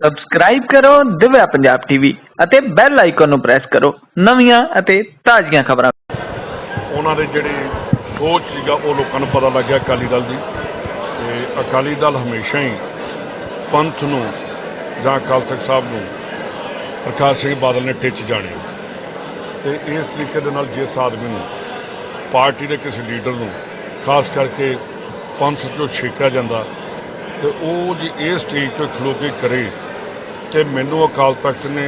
Subscribe ਕਰੋ, Divya Punjab TV ਅਤੇ bell icon ਨੂੰ ਪ੍ਰੈਸ ਕਰੋ। ਨਵੀਆਂ ਅਤੇ ਤਾਜ਼ੀਆਂ ਖਬਰਾਂ। ਉਹਨਾਂ ਦੇ ਜਿਹੜੇ ਸੋਚ ਸੀਗਾ, ਉਹ ਲੋਕਾਂ ਨੂੰ ਪਤਾ ਲੱਗਿਆ ਅਕਾਲੀ ਦਲ ਦੀ। ਤੇ ਅਕਾਲੀ ਦਲ ਹਮੇਸ਼ਾ ਹੀ ਪੰਥ ਨੂੰ ਜਾਂ ਅਕਾਲ ਤਖਤ ਸਾਹਿਬ ਨੂੰ ਪ੍ਰਕਾਸ਼ ਸਿੰਘ ਬਾਦਲ ਨੇ ਟਿੱਚ ਜਾਣੇ। ਤੇ ਇਸ ਤਰੀਕੇ ਦੇ ਨਾਲ ਜਿਸ ਆਦਮੀ ਨੂੰ, ਪਾਰਟੀ ਦੇ ਕਿਸੇ ਲੀਡਰ ਨੂੰ, ਖਾਸ ਕਰਕੇ ਪੰਥ ਚੋਂ ਛੇਕਿਆ ਜਾਂਦਾ, ਤੇ ਉਹ ਜੀ ਇਸ ਸਟੇਜ ਤੋਂ ਖਲੋ ਕੇ ਕਰੇ ਤੇ ਮੈਨੂੰ ਅਕਾਲ ਤਖਤ ਨੇ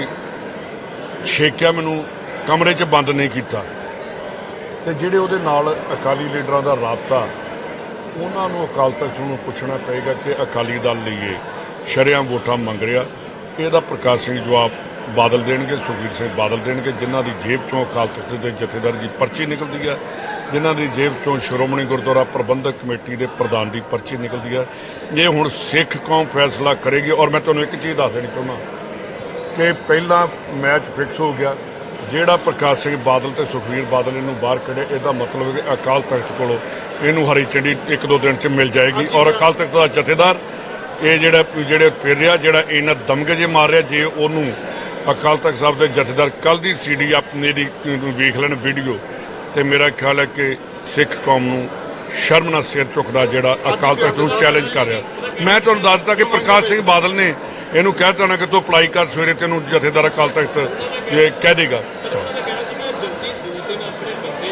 ਛੇਕਿਆ, ਮੈਨੂੰ ਕਮਰੇ 'ਚ ਬੰਦ ਨਹੀਂ ਕੀਤਾ। ਤੇ ਜਿਹੜੇ ਉਹਦੇ ਨਾਲ ਅਕਾਲੀ ਲੀਡਰਾਂ ਦਾ ਰਾਬਤਾ, ਉਹਨਾਂ ਨੂੰ ਅਕਾਲ ਤਖਤ ਨੂੰ ਪੁੱਛਣਾ ਪਏਗਾ ਕਿ ਅਕਾਲੀ ਦਲ ਲਈਏ ਸ਼ਰਿਆਂ ਵੋਟਾਂ ਮੰਗ ਰਿਹਾ। ਇਹਦਾ ਪ੍ਰਕਾਸ਼ ਸਿੰਘ ਜਵਾਬ ਬਾਦਲ ਦੇਣਗੇ, ਸੁਖਬੀਰ ਸਿੰਘ ਬਾਦਲ ਦੇਣਗੇ, ਜਿਨ੍ਹਾਂ ਦੀ ਜੇਬ ਚੋਂ ਅਕਾਲ ਤਖਤ ਦੇ ਜਥੇਦਾਰ ਦੀ ਪਰਚੀ ਨਿਕਲਦੀ ਹੈ ਜਿਨ੍ਹਾਂ ਦੀ ਜੇਬ ਚੋਂ ਸ਼੍ਰੋਮਣੀ ਗੁਰਦੁਆਰਾ ਪ੍ਰਬੰਧਕ ਕਮੇਟੀ ਦੇ ਪ੍ਰਧਾਨ ਦੀ ਪਰਚੀ ਨਿਕਲਦੀ ਹੈ। ਇਹ ਹੁਣ ਸਿੱਖ ਕੌਮ ਫੈਸਲਾ ਕਰੇਗੀ। ਔਰ ਮੈਂ ਤੁਹਾਨੂੰ ਇੱਕ ਚੀਜ਼ ਦੱਸ ਦੇਣੀ ਚਾਹੁੰਦਾ ਕਿ ਪਹਿਲਾ ਮੈਚ ਫਿਕਸ ਹੋ ਗਿਆ। ਜਿਹੜਾ ਪ੍ਰਕਾਸ਼ ਸਿੰਘ ਬਾਦਲ ਤੇ ਸੁਖਵੀਰ ਬਾਦਲ ਇਹਨੂੰ ਬਾਹਰ ਕੱਢੇ ਇਹਦਾ ਮਤਲਬ ਹੈ ਕਿ ਅਕਾਲ ਤਖਤ ਕੋਲੋਂ ਇਹਨੂੰ ਹਰੀ ਝੰਡੀ ਇੱਕ ਦੋ ਦਿਨ ਚ ਮਿਲ ਜਾਏਗੀ। ਔਰ ਅਕਾਲ ਤਖਤ ਦਾ ਜਥੇਦਾਰ ਇਹ ਜਿਹੜਾ ਜਿਹੜੇ ਫਿਰ ਰਿਹਾ ਜਿਹੜਾ ਇਹਨਾਂ ਦਮਗੇ ਜੇ ਮਾਰ ਰਿਹਾ ਜੇ ਉਹਨੂੰ ਅਕਾਲ ਤਖਤ ਸਾਹਿਬ ਦੇ ਜਥੇਦਾਰ ਕੱਲ ਦੀ ਸੀਡੀ ਆਪਣੀ ਦੀ ਵੇਖ ਲੈਣ ਵੀਡੀਓ ਤੇ ਮੇਰਾ ਖਿਆਲ ਹੈ ਕਿ ਸਿੱਖ ਕੌਮ ਨੂੰ ਸ਼ਰਮ ਨਾਲ ਸਿਰ ਝੁਕਦਾ ਜਿਹੜਾ ਅਕਾਲ ਤਖਤ ਨੂੰ ਚੈਲੰਜ ਕਰ ਰਿਹਾ ਮੈਂ ਤੁਹਾਨੂੰ ਦੱਸ ਦਿੱਤਾ ਕਿ ਪ੍ਰਕਾਸ਼ ਸਿੰਘ ਬਾਦਲ ਨੇ ਇਹਨੂੰ ਕਹਿ ਦਿੱਤਾ ਨਾ ਕਿ ਤੂੰ ਅਪਲਾਈ ਕਰ ਸਵੇਰੇ ਤੈਨੂੰ ਜਥੇਦਾਰ ਅਕਾਲ ਤਖਤ ਇਹ ਕਹਿ ਦੇਗਾ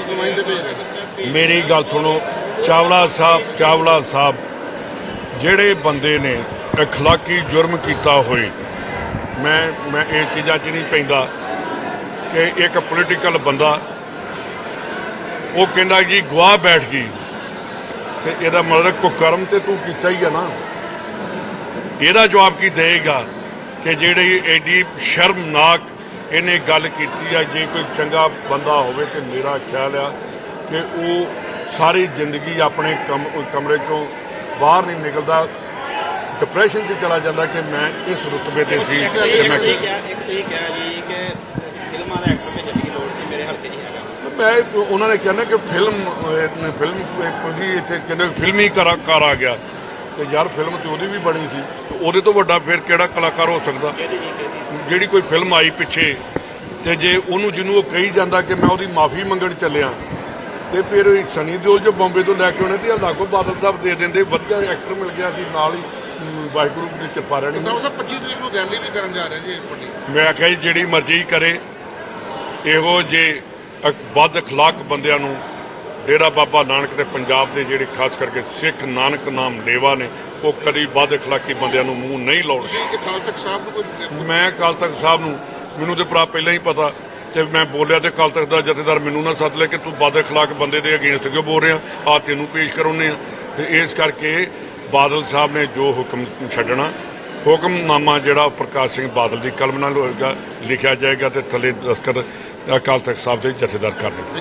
ਨੁਮਾਇੰਦੇ ਭੇਜ ਰਹੇ ਮੇਰੀ ਗੱਲ ਸੁਣੋ ਚਾਵਲਾ ਸਾਹਿਬ ਚਾਵਲਾ ਸਾਹਿਬ ਜਿਹੜੇ ਬੰਦੇ ਨੇ اخلاقی ਜੁਰਮ ਕੀਤਾ ਹੋਏ ਮੈਂ ਮੈਂ ਇਹ ਚੀਜ਼ਾਂ 'ਚ ਨਹੀਂ ਪੈਂਦਾ ਕਿ ਇੱਕ ਪੋਲੀਟੀਕਲ ਬੰਦਾ ਉਹ ਕਹਿੰਦਾ ਜੀ ਗਵਾਹ ਬੈਠ ਗਈ। ਤੇ ਇਹਦਾ ਮਤਲਬ ਕੁਕਰਮ ਤੇ ਤੂੰ ਕੀਤਾ ਹੀ ਆ ਨਾ। ਇਹਦਾ ਜਵਾਬ ਕੀ ਦੇਗਾ ਕਿ ਜਿਹੜੀ ਐਡੀ ਸ਼ਰਮਨਾਕ ਇਹਨੇ ਗੱਲ ਕੀਤੀ ਆ ਜੇ ਕੋਈ ਚੰਗਾ ਬੰਦਾ ਹੋਵੇ ਤੇ ਮੇਰਾ ਖਿਆਲ ਆ ਕਿ ਉਹ ਸਾਰੀ ਜ਼ਿੰਦਗੀ ਆਪਣੇ ਕਮ ਕਮਰੇ ਤੋਂ ਬਾਹਰ ਨਹੀਂ ਨਿਕਲਦਾ। ਡਿਪਰੈਸ਼ਨ 'ਚ ਚਲਾ ਜਾਂਦਾ ਕਿ ਮੈਂ ਇਸ ਰੁਤਬੇ ਤੇ ਸੀ ਇੱਕ ਤੇ ਮੈਂ ਇੱਕ ਇਹ ਕਿਹਾ ਜੀ ਕਿ ਫਿਲਮਾਂ ਦਾ ਐਕਟਰ ਭੇਜਣ ਦੀ ਲੋੜ ਨਹੀਂ ਮੇਰੇ ਹਲਕੇ 'ਚ ਹੈਗਾ ਮੈਂ ਉਹਨਾਂ ਨੇ ਕਹਿੰਦਾ ਕਿ ਫਿਲਮ ਫਿਲਮ ਕੋਈ ਇੱਥੇ ਕਹਿੰਦੇ ਫਿਲਮੀ ਕਲਾਕਾਰ ਆ ਗਿਆ। ਤੇ ਯਾਰ ਫਿਲਮ ਤੇ ਉਹਦੀ ਵੀ ਬਣੀ ਸੀ। ਉਹਦੇ ਤੋਂ ਵੱਡਾ ਫਿਰ ਕਿਹੜਾ ਕਲਾਕਾਰ ਹੋ ਸਕਦਾ? ਜਿਹੜੀ ਕੋਈ ਫਿਲਮ ਆਈ ਪਿੱਛੇ। ਤੇ ਜੇ ਉਹਨੂੰ ਜਿਹਨੂੰ ਉਹ ਕਹੀ ਜਾਂਦਾ ਕਿ ਮੈਂ ਉਹਦੀ ਮਾਫੀ ਮੰਗਣ ਚੱਲਿਆ। ਤੇ ਫਿਰ ਸਨੀ ਦਿਓਲ ਜੋ ਬੰਬੇ ਤੋਂ ਲੈ ਕੇ ਆਉਣੇ ਤੇ ਲਾਗੋ ਬਾਦਲ ਸਾਹਿਬ ਦੇ ਦਿੰਦੇ ਵਧੀਆ ਐਕਟਰ ਮਿਲ ਗਿਆ ਸੀ ਨਾਲ ਹੀ ਵਾਹਿਗੁਰੂ ਦੀ ਕਿਰਪਾ ਰਹਿਣੀ। ਤਾਂ ਉਹ 25 ਤਰੀਕ ਨੂੰ ਰੈਲੀ ਵੀ ਕਰਨ ਜਾ ਰਹੇ ਜੀ ਵੱਡੀ ਮੈਂ ਆਖਿਆ ਜਿਹੜੀ ਮਰਜ਼ੀ ਕਰੇ। ਇਹੋ ਜੇ ਵੱਧ ਅਖਲਾਕ ਬੰਦਿਆਂ ਨੂੰ ਡੇਰਾ ਬਾਬਾ ਨਾਨਕ ਤੇ ਪੰਜਾਬ ਦੇ ਜਿਹੜੇ ਖਾਸ ਕਰਕੇ ਸਿੱਖ ਨਾਨਕ ਨਾਮ ਲੇਵਾ ਨੇ ਉਹ ਕਦੀ ਵੱਧ ਅਖਲਾਕੀ ਬੰਦਿਆਂ ਨੂੰ ਮੂੰਹ ਨਹੀਂ ਲਾਉਣ ਕਿ ਅਕਾਲ ਤਖਤ ਸਾਹਿਬ ਨੂੰ ਕੋਈ ਮੈਂ ਅਕਾਲ ਤਖਤ ਸਾਹਿਬ ਨੂੰ ਮੈਨੂੰ ਤੇ ਭਰਾ ਪਹਿਲਾਂ ਹੀ ਪਤਾ ਤੇ ਮੈਂ ਬੋਲਿਆ ਤੇ ਅਕਾਲ ਤਖਤ ਦਾ ਜਥੇਦਾਰ ਮੈਨੂੰ ਨਾ ਸੱਦ ਲੈ ਕਿ ਤੂੰ ਵੱਧ ਅਖਲਾਕ ਬੰਦੇ ਦੇ ਅਗੇਂਸਟ ਕਿਉਂ ਬੋਲ ਰਿਹਾ? ਆ ਤੈਨੂੰ ਪੇਸ਼ ਕਰਾਉਨੇ ਆ ਤੇ ਇਸ ਕਰਕੇ ਬਾਦਲ ਸਾਹਿਬ ਨੇ ਜੋ ਹੁਕਮ ਛੱਡਣਾ ਹੁਕਮਨਾਮਾ ਜਿਹੜਾ ਪ੍ਰਕਾਸ਼ ਸਿੰਘ ਬਾਦਲ ਦੀ ਕਲਮ ਨਾਲ ਹੋਏਗਾ ਲਿਖਿਆ ਜਾਏਗਾ ਤੇ ਥੱਲੇ ਦਸਤਖਤ ਅਕਾਲ ਤਖਤ ਸਾਹਿਬ ਦੇ ਜਥੇਦਾਰ ਕਰਨਗੇ।